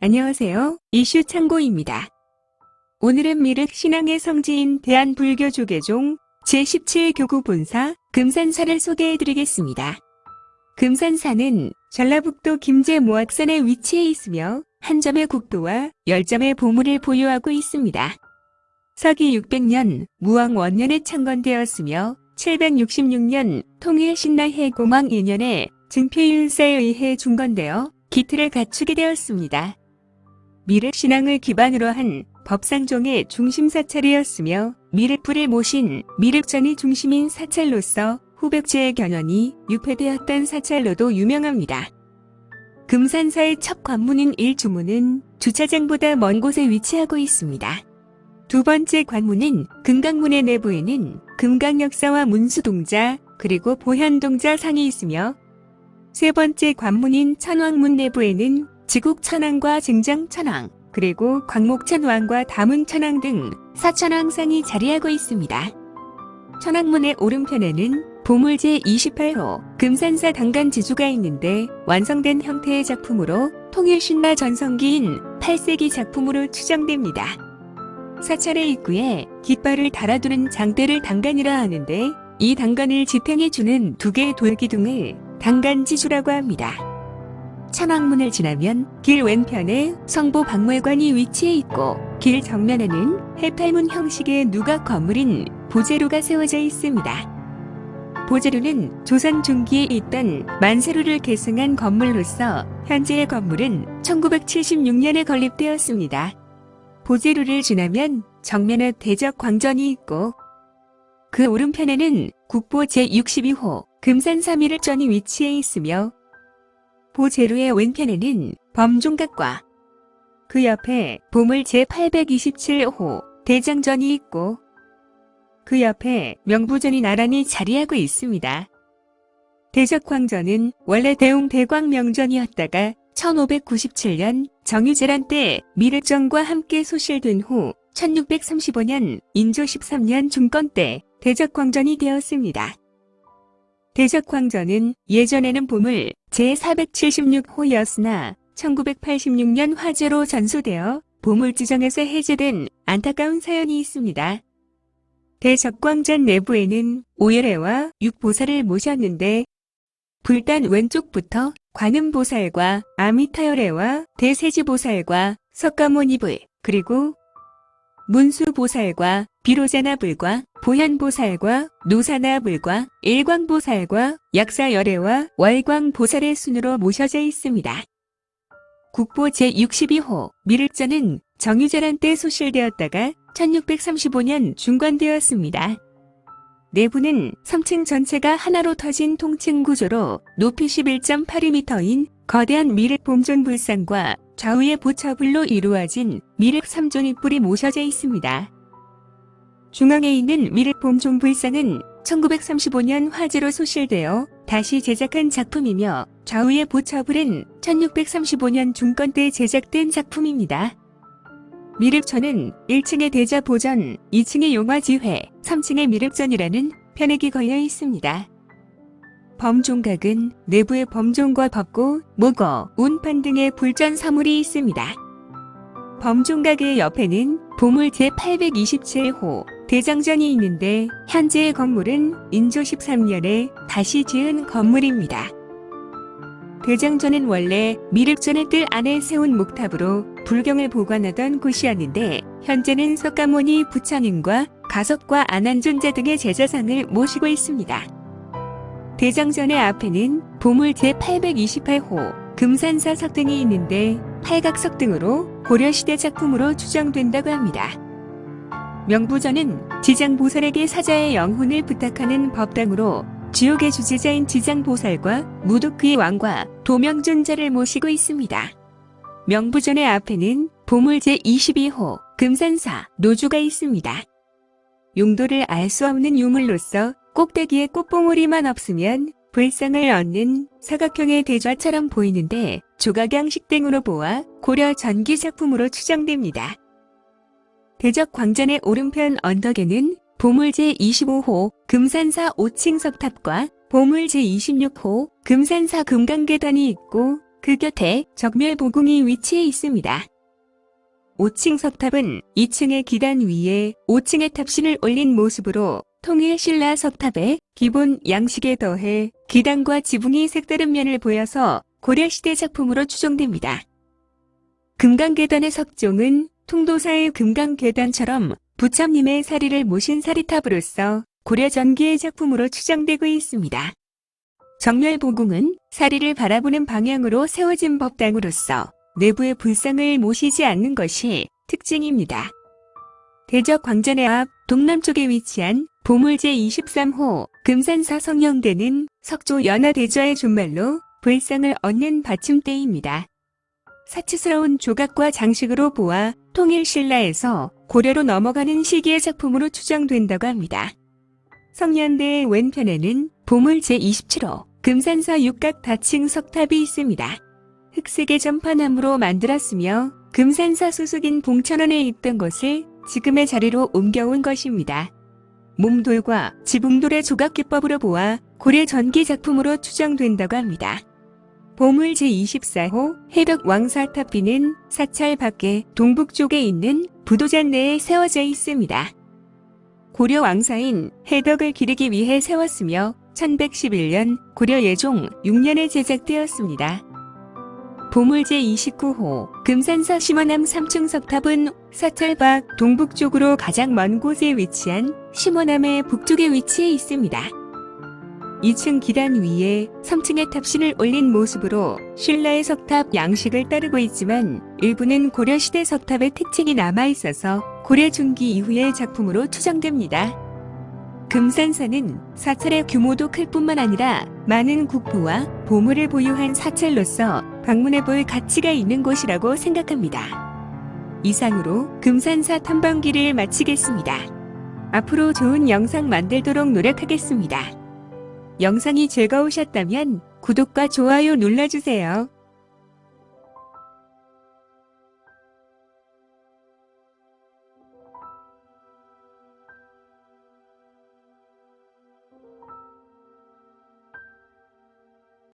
안녕하세요. 이슈 창고입니다. 오늘은 미륵 신앙의 성지인 대한불교조계종 제17교구 본사 금산사를 소개해드리겠습니다. 금산사는 전라북도 김제 모악산에 위치해 있으며 한 점의 국도와 열 점의 보물을 보유하고 있습니다. 서기 600년 무왕 원년에 창건되었으며 766년 통일 신라해 공왕 2년에 증표율사에 의해 중건되어 기틀을 갖추게 되었습니다. 미륵 신앙을 기반으로 한 법상종의 중심 사찰이었으며 미륵불을 모신 미륵전이 중심인 사찰로서 후백제의 견연이 유폐되었던 사찰로도 유명합니다. 금산사의 첫 관문인 일주문은 주차장보다 먼 곳에 위치하고 있습니다. 두 번째 관문인 금강문의 내부에는 금강역사와 문수동자 그리고 보현동자 상이 있으며 세 번째 관문인 천왕문 내부에는 지국 천왕과 증장 천왕 그리고 광목천왕과 다문천왕 등 사천왕상이 자리하고 있습니다. 천왕문의 오른편에는 보물제 28호 금산사 당간 지주가 있는데 완성된 형태의 작품으로 통일신라 전성기인 8세기 작품으로 추정됩니다. 사찰의 입구에 깃발을 달아두는 장대를 당간이라 하는데 이 당간을 지탱해주는 두 개의 돌기둥을 당간 지주라고 합니다. 천왕문을 지나면 길 왼편에 성보 박물관이 위치해 있고 길 정면에는 해팔문 형식의 누각 건물인 보제루가 세워져 있습니다. 보제루는 조선 중기에 있던 만세루를 계승한 건물로서 현재의 건물은 1976년에 건립되었습니다. 보제루를 지나면 정면에 대적 광전이 있고 그 오른편에는 국보 제62호 금산 3일전이 위치해 있으며 보제루의 왼편에는 범종각과 그 옆에 보물 제827호 대장전이 있고 그 옆에 명부전이 나란히 자리하고 있습니다. 대적광전은 원래 대웅대광명전이었다가 1597년 정유재란 때 미륵정과 함께 소실된 후 1635년 인조 13년 중건 때 대적광전이 되었습니다. 대적광전은 예전에는 보물 제476호였으나 1986년 화재로 전소되어 보물지정에서 해제된 안타까운 사연이 있습니다. 대적광전 내부에는 오열애와 육보살을 모셨는데 불단 왼쪽부터 관음보살과 아미타열애와 대세지보살과 석가모니불 그리고 문수보살과 비로자나불과 보현보살과 노사나불과 일광보살과 약사열애와 월광보살의 순으로 모셔져 있습니다. 국보 제62호 미륵전은 정유재란 때 소실되었다가 1635년 중건되었습니다. 내부는 3층 전체가 하나로 터진 통층 구조로 높이 11.82m인 거대한 미륵 봄존 불상과 좌우의 보처불로 이루어진 미륵 3존이 뿔이 모셔져 있습니다. 중앙에 있는 미륵 봄존 불상은 1935년 화재로 소실되어 다시 제작한 작품이며 좌우의 보처불은 1635년 중건 때 제작된 작품입니다. 미륵천은 1층의 대자보전, 2층의 용화지회, 3층의 미륵전이라는 편액이 걸려 있습니다. 범종각은 내부에 범종과 법고, 목어, 운판 등의 불전 사물이 있습니다. 범종각의 옆에는 보물 제827호 대장전이 있는데 현재의 건물은 인조 13년에 다시 지은 건물입니다. 대장전은 원래 미륵전의 뜰 안에 세운 목탑으로 불경을 보관하던 곳이었는데 현재는 석가모니 부처님과 가섭과 안한존자 등의 제자상을 모시고 있습니다. 대장전의 앞에는 보물 제828호 금산사 석등이 있는데 팔각석 등으로 고려시대 작품으로 추정된다고 합니다. 명부전은 지장보살에게 사자의 영혼을 부탁하는 법당으로 지옥의 주제자인 지장보살과 무도크의 왕과 도명존자를 모시고 있습니다. 명부전의 앞에는 보물 제22호 금산사 노주가 있습니다. 용도를 알 수 없는 유물로서 꼭대기에 꽃봉오리만 없으면 불상을 얻는 사각형의 대좌처럼 보이는데 조각양식 등으로 보아 고려 전기 작품으로 추정됩니다. 대적 광전의 오른편 언덕에는 보물 제25호 금산사 5층 석탑과 보물 제26호 금산사 금강계단이 있고 그그 곁에 적멸보궁이 위치해 있습니다. 5층 석탑은 2층의 기단 위에 5층의 탑신을 올린 모습으로 통일 신라 석탑의 기본 양식에 더해 기단과 지붕이 색다른 면을 보여서 고려시대 작품으로 추정됩니다. 금강계단의 석종은 통도사의 금강계단처럼 부처님의 사리를 모신 사리탑으로서 고려 전기의 작품으로 추정되고 있습니다. 정멸보궁은 사리를 바라보는 방향으로 세워진 법당으로서 내부의 불상을 모시지 않는 것이 특징입니다. 대적 광전의 앞 동남쪽에 위치한 보물제 23호 금산사 성령대는 석조 연화대좌의 준말로 불상을 얻는 받침대입니다. 사치스러운 조각과 장식으로 보아 통일신라에서 고려로 넘어가는 시기의 작품으로 추정된다고 합니다. 성년대의 왼편에는 보물 제27호 금산사 육각 다층 석탑이 있습니다. 흑색의 전파나무로 만들었으며 금산사 소속인 봉천원에 있던 것을 지금의 자리로 옮겨온 것입니다. 몸돌과 지붕돌의 조각 기법으로 보아 고려 전기 작품으로 추정된다고 합니다. 보물 제24호 해덕 왕사탑비는 사찰 밖에 동북쪽에 있는 부도잔 내에 세워져 있습니다. 고려 왕사인 해덕을 기리기 위해 세웠으며 1111년 고려 예종 6년에 제작되었습니다. 보물제 29호 금산사 심원암 3층 석탑은 사찰 밖 동북쪽으로 가장 먼 곳에 위치한 심원암의 북쪽에 위치해 있습니다. 2층 기단 위에 3층의 탑신을 올린 모습으로 신라의 석탑 양식을 따르고 있지만 일부는 고려시대 석탑의 특징이 남아있어서 고려 중기 이후의 작품으로 추정됩니다. 금산사는 사찰의 규모도 클 뿐만 아니라 많은 국보와 보물을 보유한 사찰로서 방문해 볼 가치가 있는 곳이라고 생각합니다. 이상으로 금산사 탐방기를 마치겠습니다. 앞으로 좋은 영상 만들도록 노력하겠습니다. 영상이 즐거우셨다면 구독과 좋아요 눌러주세요.